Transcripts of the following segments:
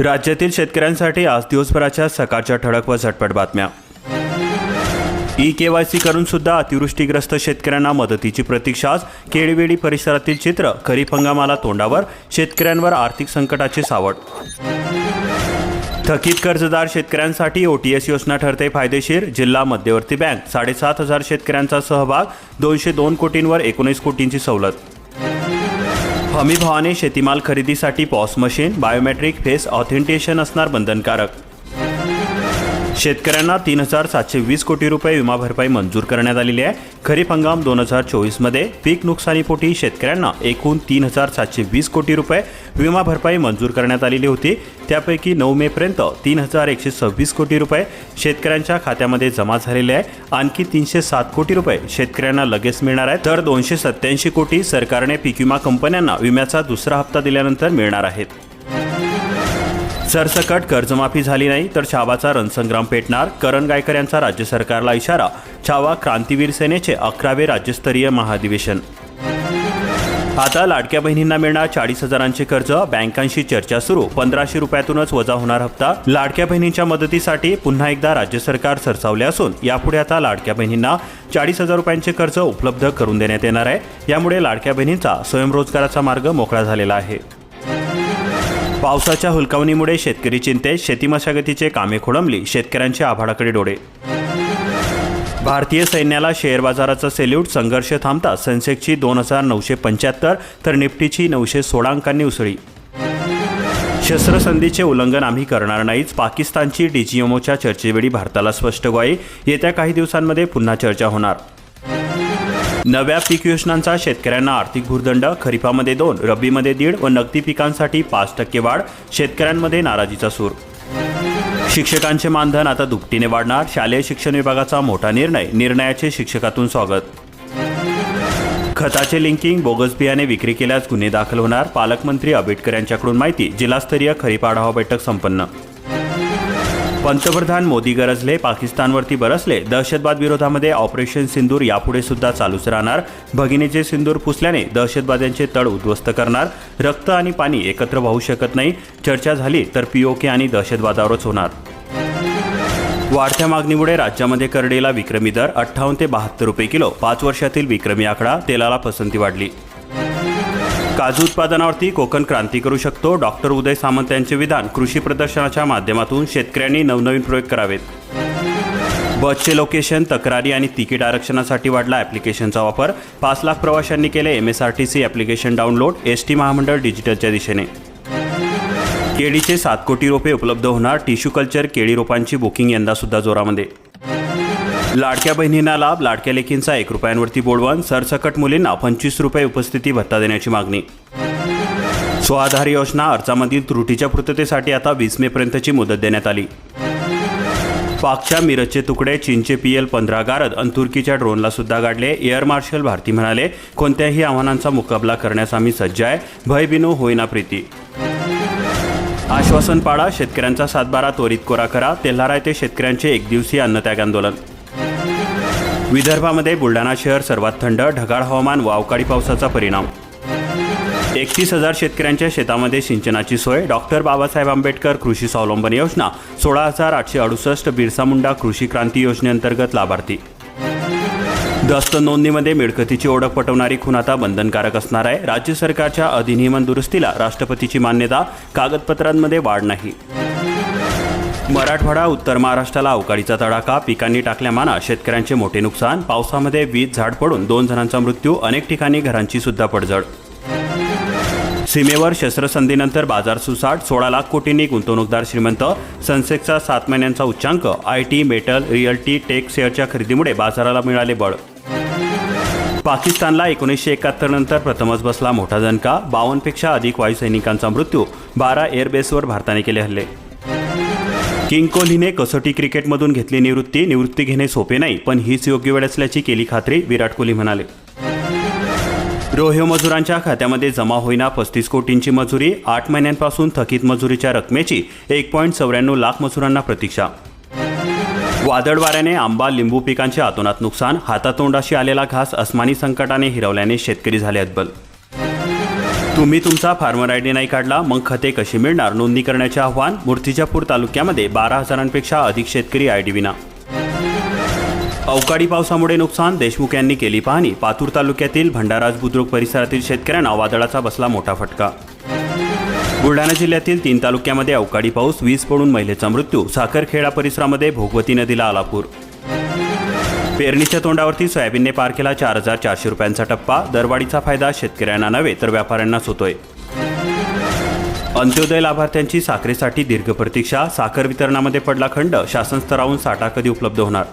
राज्यातील शेतकऱ्यांसाठी आज दिवसभराच्या सकाळच्या ठळक व झटपट बातम्या. ई के वाय सी करून सुद्धा अतिवृष्टीग्रस्त शेतकऱ्यांना मदतीची प्रतीक्षा आज केळीवेडी परिसरातील चित्र खरीप हंगामाला तोंडावर शेतकऱ्यांवर आर्थिक संकटाची सावट. थकीत कर्जदार शेतकऱ्यांसाठी ओटीएस योजना ठरते फायदेशीर जिल्हा मध्यवर्ती बँक साडेसात हजार शेतकऱ्यांचा सहभाग दोनशे दोन कोटींवर एकोणीस कोटींची सवलत. हमी भावाने शेतीमाल खरेदीसाठी POS machine biometric face authentication असणार बंधनकारक. शेतकऱ्यांना तीन हजार सातशे वीस कोटी रुपये विमा भरपाई मंजूर करण्यात आलेली आहे. खरीप हंगाम दोन हजार चोवीसमध्ये पीक नुकसानीपोटी शेतकऱ्यांना एकूण तीन हजार सातशे वीस कोटी रुपये विमा भरपाई मंजूर करण्यात आलेली होती. त्यापैकी नऊ मेपर्यंत तीन हजार एकशे सव्वीस कोटी रुपये शेतकऱ्यांच्या खात्यामध्ये जमा झालेले आहे. आणखी तीनशे सात कोटी रुपये शेतकऱ्यांना लगेच मिळणार आहे तर दोनशे सत्याऐंशी कोटी सरकारने पीक विमा कंपन्यांना विम्याचा दुसरा हप्ता दिल्यानंतर मिळणार आहेत. सरसकट कर्जमाफी झाली नाही तर छावाचा रणसंग्राम पेटणार. करण गायकर यांचा राज्य सरकारला इशारा. छावा क्रांतीवीर सेनेचे अकरावे राज्यस्तरीय महाधिवेशन. आता लाडक्या बहिणींना मिळणार चाळीस हजारांचे कर्ज. बँकांशी चर्चा सुरू. पंधराशे रुपयातूनच वजा होणार हप्ता. लाडक्या बहिणींच्या मदतीसाठी पुन्हा एकदा राज्य सरकार सरसावले असून यापुढे आता लाडक्या बहिणींना चाळीस हजार रुपयांचे कर्ज उपलब्ध करून देण्यात येणार आहे. यामुळे लाडक्या बहिणींचा स्वयंरोजगाराचा मार्ग मोकळा झालेला आहे. पावसाच्या हुलकावणीमुळे शेतकरी चिंतेत शेती मशागतीचे कामे खोळंबली शेतकऱ्यांचे आभाळाकडे डोळे. भारतीय सैन्याला शेअर बाजाराचा सेल्यूट संघर्ष थांबता सेन्सेक्सची दोन हजार नऊशे पंच्याहत्तर तर निफ्टीची नऊशे सोळा अंकांनी उसळी. शस्त्रसंधीचे उल्लंघन आम्ही करणार नाहीच पाकिस्तानची डीजीएमओच्या चर्चेवेळी भारताला स्पष्ट ग्वाही. येत्या काही दिवसांमध्ये पुन्हा चर्चा होणार. नव्या पीक योजनांचा शेतकऱ्यांना आर्थिक भूर्दंड खरीपामध्ये दोन रब्बीमध्ये दीड व नगदी पिकांसाठी पाच टक्के वाढ शेतकऱ्यांमध्ये नाराजीचा सूर. शिक्षकांचे मानधन आता दुपटीने वाढणार शालेय शिक्षण विभागाचा मोठा निर्णय निर्णयाचे शिक्षकातून स्वागत. खताचे लिंकिंग बोगस बियाणे विक्री केल्यास गुन्हे दाखल होणार पालकमंत्री आंबेडकर यांच्याकडून माहिती जिल्हास्तरीय खरीप आढावा बैठक संपन्न. पंतप्रधान मोदी गरजले पाकिस्तानवरती बरसले दहशतवाद विरोधामध्ये ऑपरेशन सिंदूर यापुढे सुद्धा चालूच राहणार. भगिनीचे सिंदूर पुसल्याने दहशतवाद्यांचे तळ उद्ध्वस्त करणार. रक्त आणि पाणी एकत्र वाहू शकत नाही. चर्चा झाली तर पीओके आणि दहशतवादावरच होणार. वाढत्या मागणीमुळे राज्यामध्ये करडेला विक्रमी दर अठ्ठावन्न ते बहात्तर रुपये किलो. पाच वर्षातील विक्रमी आकडा तेलाला पसंती वाढली. काजू उत्पादनावरती कोकण क्रांती करू शकतो. डॉक्टर उदय सामंत यांचे विधान कृषी प्रदर्शनाच्या माध्यमातून शेतकऱ्यांनी नवनवीन प्रयोग करावेत. बसचे लोकेशन तक्रारी आणि तिकीट आरक्षणासाठी वाढला ॲप्लिकेशनचा वापर. पाच लाख प्रवाशांनी केले M S R T C application download S T महामंडळ डिजिटलच्या दिशेने. केळीचे सात कोटी रोपे उपलब्ध होणार टिश्यू कल्चर केळी रोपांची बुकिंग यंदासुद्धा जोरामध्ये. लाडक्या बहिणींना लाभ लाडक्या लेखींचा एक रुपयांवरती बोडवण सरसकट मुलींना पंचवीस रुपये उपस्थिती भत्ता देण्याची मागणी. स्वाधार योजना अर्जामधील त्रुटीच्या पूर्ततेसाठी आता वीस मेपर्यंतची मुदत देण्यात आली. पाकच्या मिरजचे तुकडे चीनचे पी एल पंधरा गारद आणि तुर्कीच्या ड्रोनला सुद्धा गाडले. एअर मार्शल भारती म्हणाले कोणत्याही आव्हानांचा मुकाबला करण्यास आम्ही सज्ज आहे. भयबिनू होईना प्रीती. आश्वासन पाडा शेतकऱ्यांचा सातबारा त्वरित कोरा करा. तेल्हारा येथे शेतकऱ्यांचे एकदिवसीय अन्नत्याग आंदोलन. विदर्भामध्ये बुलढाणा शहर सर्वात थंड ढगाळ हवामान व अवकाळी पावसाचा परिणाम. एकतीस हजार शेतकऱ्यांच्या शेतामध्ये सिंचनाची सोय डॉक्टर बाबासाहेब आंबेडकर कृषी स्वावलंबन योजना सोळा हजार आठशे अडुसष्ट बिरसा मुंडा कृषी क्रांती योजनेअंतर्गत लाभार्थी. दस्त नोंदणीमध्ये मिळकतीची ओळख पटवणारी खून आता बंधनकारक असणार आहे. राज्य सरकारच्या अधिनियमन दुरुस्तीला राष्ट्रपतीची मान्यता कागदपत्रांमध्ये वाढ नाही. मराठवाडा उत्तर महाराष्ट्राला अवकाळीचा तडाखा पिकांनी टाकल्या माना शेतकऱ्यांचे मोठे नुकसान पावसामध्ये वीज झाड पडून दोन जणांचा मृत्यू अनेक ठिकाणी घरांची सुद्धा पडझड. सीमेवर शस्त्रसंधीनंतर बाजार सुसाट सोळा लाख कोटींनी गुंतवणूकदार श्रीमंत सेन्सेक्सचा सात महिन्यांचा उच्चांक I T metal realty tech शेअरच्या खरेदीमुळे बाजाराला मिळाले बळ. पाकिस्तानला एकोणीसशे एकाहत्तर नंतर प्रथमच बसला मोठा दणका बावन्नपेक्षा अधिक वायुसैनिकांचा मृत्यू बारा एअरबेसवर भारताने केले हल्ले. किंग कोहलीने कसोटी क्रिकेटमधून घेतली निवृत्ती. निवृत्ती घेणे सोपे नाही पण हीच योग्य वेळ असल्याची केली खात्री विराट कोहली म्हणाले. रोहिओ मजुरांच्या खात्यामध्ये जमा होईना पस्तीस कोटींची मजुरी आठ महिन्यांपासून थकीत मजुरीच्या रकमेची एक पॉईंट चौऱ्याण्णव लाख मजुरांना प्रतीक्षा. वादळ वाऱ्याने आंबा लिंबू पिकांचे आतोनात नुकसान हातातोंडाशी आलेला घास अस्मानी संकटाने हिरवल्याने शेतकरी झाले अद्बल तुम्ही तुमचा फार्मर आय डी नाही काढला मग खते कशी मिळणार? नोंदणी करण्याचे आव्हान मूर्तिजापूर तालुक्यामध्ये बारा हजारांपेक्षा अधिक शेतकरी आय डी विना. अवकाळी पावसामुळे नुकसान देशमुख यांनी केली पाहणी. पातूर तालुक्यातील भंडाराज बुद्रुक परिसरातील शेतकऱ्यांना वादळाचा बसला मोठा फटका. बुलढाणा जिल्ह्यातील तीन तालुक्यामध्ये अवकाळी पाऊस वीज पडून महिलेचा मृत्यू साखरखेडा परिसरामध्ये भोगवती नदीला आलापूर. पेरणीच्या तोंडावरती सोयाबीनने पार केला चार हजार चारशे रुपयांचा टप्पा. दरवाढीचा फायदा शेतकऱ्यांना नव्हे तर व्यापाऱ्यांनाच होतोय. अंत्योदय लाभार्थ्यांची साखरेसाठी दीर्घ प्रतीक्षा. साखर वितरणामध्ये पडला खंड. शासनस्तरावरून साठा कधी उपलब्ध होणार?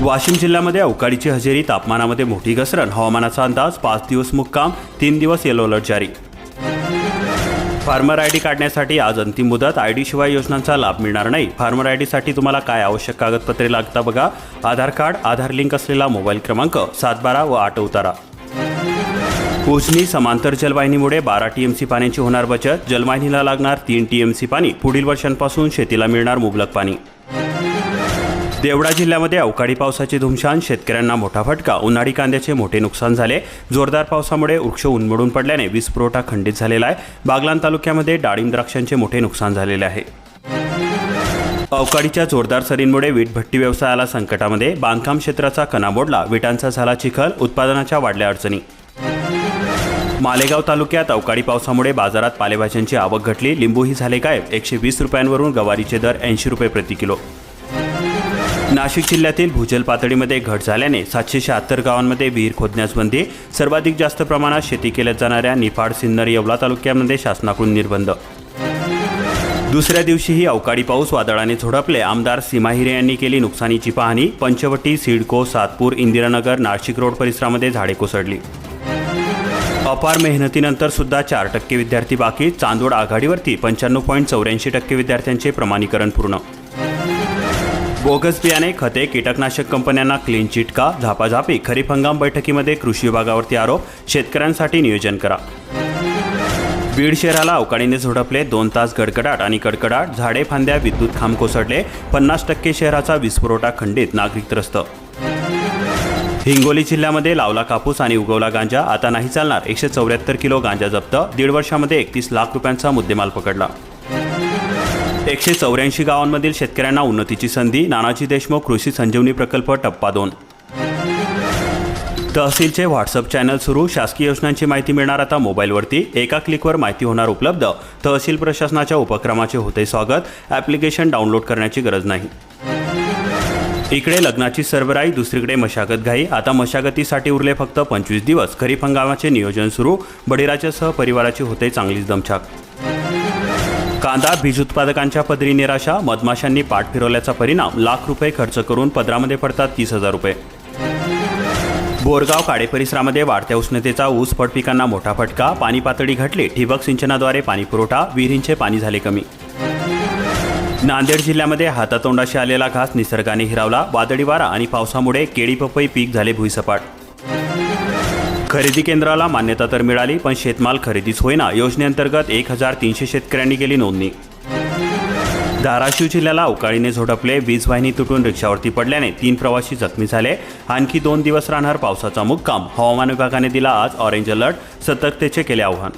वाशिम जिल्ह्यामध्ये अवकाळीची हजेरी. तापमानामध्ये मोठी घसरण. हवामानाचा अंदाज पाच दिवस मुक्काम तीन दिवस येलो अलर्ट जारी. फार्मर आय डी काढण्यासाठी आज अंतिम मुदत. आय डी शिवाय योजनांचा लाभ मिळणार नाही. फार्मर आय डीसाठी तुम्हाला काय आवश्यक कागदपत्रे लागता बघा. आधार कार्ड आधार लिंक असलेला मोबाईल क्रमांक सात बारा व आठ उतारा. उजनी समांतर जलवाहिनीमुळे बारा टीएमसी पाण्याची होणार बचत. जलवाहिनीला लागणार तीन टीएमसी पाणी. पुढील वर्षांपासून शेतीला मिळणार मुबलक पाणी. देवडा जिल्ह्यामध्ये अवकाळी पावसाची धुमशान. शेतकऱ्यांना मोठा फटका. उन्हाळी कांद्याचे मोठे नुकसान झाले. जोरदार पावसामुळे वृक्ष उन्मळून पडल्याने वीज पुरवठा खंडित झालेला आहे. बागलान तालुक्यामध्ये डाळिंब द्राक्षांचे मोठे नुकसान झालेले आहे. अवकाळीच्या जोरदार सरींमुळे वीटभट्टी व्यवसायाला संकटामध्ये. बांधकाम क्षेत्राचा कणा मोडला. विटांचा झाला चिखल. उत्पादनाच्या वाढल्या अडचणी. मालेगाव तालुक्यात अवकाळी पावसामुळे बाजारात पालेभाज्यांची आवक घटली. लिंबूही झाले गायब. एकशे वीस रुपयांवरून गवारीचे दर ऐंशी रुपये प्रति किलो. नाशिक जिल्ह्यातील भूजल पातळीमध्ये घट झाल्याने सातशे शहात्तर गावांमध्ये विहीर खोदण्यास बंदी सर्वाधिक जास्त प्रमाणात शेती केल्या जाणाऱ्या निफाड सिन्नर येवला तालुक्यामध्ये शासनाकडून निर्बंध. दुसऱ्या दिवशीही अवकाळी पाऊस वादळाने झोडपले. आमदार सीमा हिरे यांनी केली नुकसानीची पाहणी. पंचवटी सिडको सातपूर इंदिरानगर नाशिक रोड परिसरामध्ये झाडे कोसळली. अपार मेहनतीनंतर सुद्धा चार टक्के विद्यार्थी बाकी. चांदोड आघाडीवरती पंच्याण्णव पॉईंट चौऱ्याऐंशी टक्के विद्यार्थ्यांचे प्रमाणीकरण पूर्ण बोगस बियाणे खते कीटकनाशक कंपन्यांना क्लीन चिट का झापाझापी खरीप हंगाम बैठकीमध्ये कृषी विभागावरती आरोप शेतकऱ्यांसाठी नियोजन करा. बीड शहराला अवकाळीने झोडपले दोन तास गडगडाट आणि कडकडाट झाडे फांद्या विद्युत खांब कोसळले पन्नास टक्के शहराचा वीजपुरवठा खंडित नागरिक त्रस्त. हिंगोली जिल्ह्यामध्ये लावला कापूस आणि उगवला गांजा आता नाही चालणार एकशे चौऱ्याहत्तर किलो गांजा जप्त दीड वर्षामध्ये एकतीस लाख रुपयांचा मुद्देमाल पकडला. एकशे चौऱ्याऐंशी गावांमधील शेतकऱ्यांना उन्नतीची संधी नानाजी देशमुख कृषी संजीवनी प्रकल्प टप्पा दोन. तहसीलचे व्हॉट्सअप चॅनल सुरू शासकीय योजनांची माहिती मिळणार आता मोबाईलवरती. एका क्लिकवर माहिती होणार उपलब्ध. तहसील प्रशासनाच्या उपक्रमाचे होते स्वागत. ॲप्लिकेशन डाउनलोड करण्याची गरज नाही. इकडे लग्नाची सर्वराई दुसरीकडे मशागत घाई. आता मशागतीसाठी उरले फक्त पंचवीस दिवस. खरीप हंगामाचे नियोजन सुरू. बळीराजासह परिवाराची होते चांगलीच दमछाक. कांदा बीज उत्पादकांच्या पदरी निराशा मधमाशांनी पाठ फिरवल्याचा परिणाम लाख रुपये खर्च करून पदरामध्ये पडतात तीस हजार रुपये. बोरगाव काडे परिसरामध्ये वाढत्या उष्णतेचा ऊस फट पिकांना मोठा फटका पाणी पातळी घटली ठिबक सिंचनाद्वारे पाणी पुरवठा विहिरींचे पाणी झाले कमी. नांदेड जिल्ह्यामध्ये हातातोंडाशी आलेला घास निसर्गाने हिरावला वादळी वारा आणि पावसामुळे केळी पपई पीक झाले भुईसपाट. खरेदी केंद्राला मान्यता तर मिळाली पण शेतमाल खरेदीच होईना. योजनेअंतर्गत एक हजार तीनशे शेतकऱ्यांनी केली नोंदणी. धाराशिव जिल्ह्याला अवकाळीने झोडपले वीज वाहिनी तुटून रिक्षावरती पडल्याने तीन प्रवासी जखमी झाले. आणखी दोन दिवस राहणार पावसाचा मुक्काम. हवामान विभागाने दिला आज ऑरेंज अलर्ट सतर्कतेचे केले आव्हान.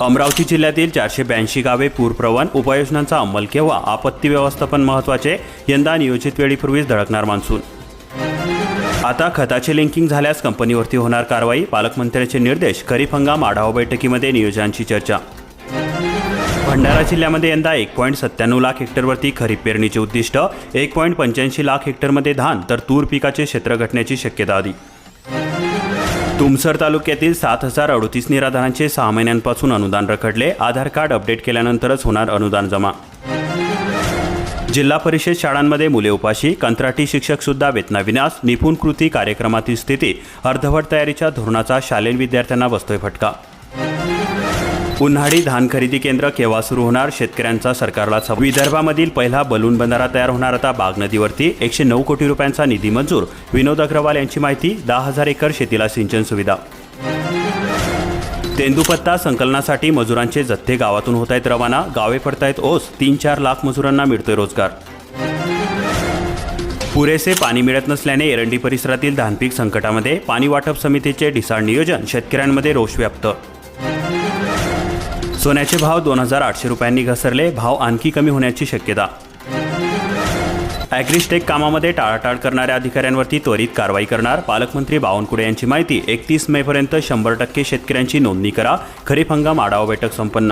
अमरावती जिल्ह्यातील चारशे ब्याऐंशी गावे पूरप्रवण उपाययोजनांचा अंमल केव्हा? आपत्ती व्यवस्थापन महत्त्वाचे यंदा नियोजित वेळीपूर्वीच धडकणार मान्सून. आता खताचे लिंकिंग झाल्यास कंपनीवरती होणार कारवाई पालकमंत्र्यांचे निर्देश खरीप हंगाम आढावा बैठकीमध्ये नियोजनाची चर्चा. भंडारा जिल्ह्यामध्ये यंदा एक पॉईंट सत्त्याण्णव लाख हेक्टरवरती खरीप पेरणीचे उद्दिष्ट एक पॉईंट पंच्याऐंशी लाख हेक्टरमध्ये धान तर तूर पिकाचे क्षेत्र घटण्याची शक्यता आली तुमसर तालुक्यातील सात हजार अडोतीस निराधारांचे सहा महिन्यांपासून अनुदान रखडले आधार कार्ड अपडेट केल्यानंतरच होणार अनुदान जमा. जिल्हा परिषद शाळांमध्ये मुले उपाशी कंत्राटी शिक्षक सुद्धा वेतनाविनास निपुण कृती कार्यक्रमातील स्थिती अर्धवट तयारीच्या धोरणाचा शालेय विद्यार्थ्यांना बसतोय फटका. उन्हाळी धान खरेदी केंद्र केव्हा सुरू होणार? शेतकऱ्यांचा सरकारला सवाल. विदर्भामधील पहिला बलून बंधारा तयार होणार आता बाग नदीवरती. एकशे नऊ कोटी रुपयांचा निधी मंजूर. विनोद अग्रवाल यांची माहिती दहा हजार एकर शेतीला सिंचन सुविधा. तेंदुपत्ता संकलनासाठी मजुरांचे जथ्थे गावातून होत आहेत रवाना गावे पडतायत ओस तीन चार लाख मजुरांना मिळतोय रोजगार. पुरेसे पाणी मिळत नसल्याने एरंडी परिसरातील धानपीक संकटामध्ये पाणी वाटप समितीचे ढिसाळ नियोजन शेतकऱ्यांमध्ये रोष व्याप्त. सोन्याचे भाव दोन हजार आठशे रुपयांनी घसरले भाव आणखी कमी होण्याची शक्यता. ॲग्रिस्टेक कामामध्ये टाळाटाळ करणाऱ्या अधिकाऱ्यांवरती त्वरित कारवाई करणार. पालकमंत्री बावनकुळे यांची माहिती एकतीस मेपर्यंत शंभर टक्के शेतकऱ्यांची नोंदणी करा. खरीप हंगाम आढावा बैठक संपन्न